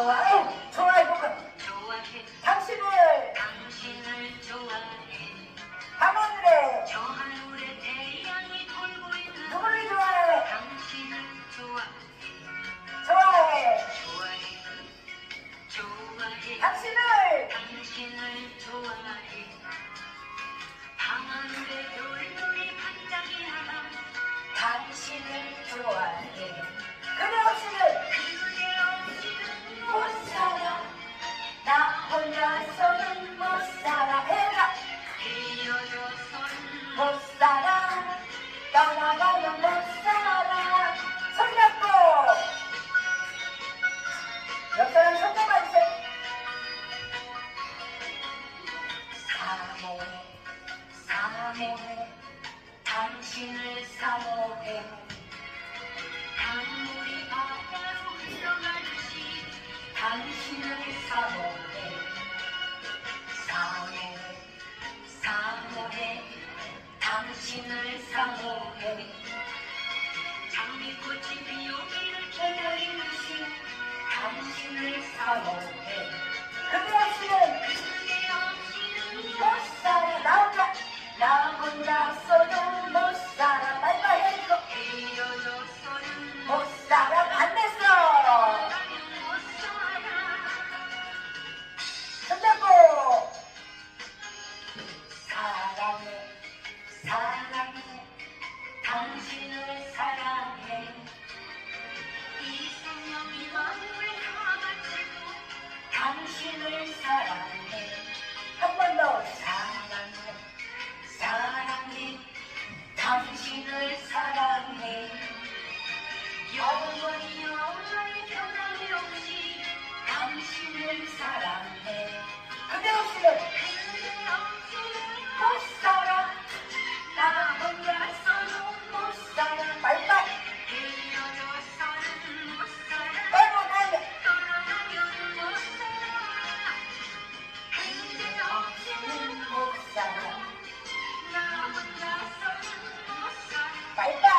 좋아해. 좋아해 뭐. 당신을. 당신을 좋아해. 밤하늘에. 저하늘에 태양이 돌고 있는 누구를 좋아해. 당신을 좋아해. 좋아해. 좋아해. 당신을. 당신을 좋아해. 밤하늘에 별들이 반짝이 하나. 당신을 좋아해. 옆 사람 손 잡아 주세요. 사모해 사모해. 당신을 사모해. 강물이 바다로 흘러가듯이 당신을 사모해. 사모해 사모해. 당신을 사모해. 장미꽃이 당신을 사모해. 그대 없이는 못 살아. 나 혼자 나 혼자서도 못 살아. 빨리빨리 해줘. 못 살아. 반대서 손잡고. 사랑해 사랑해. 당신을 당신 Bye-bye.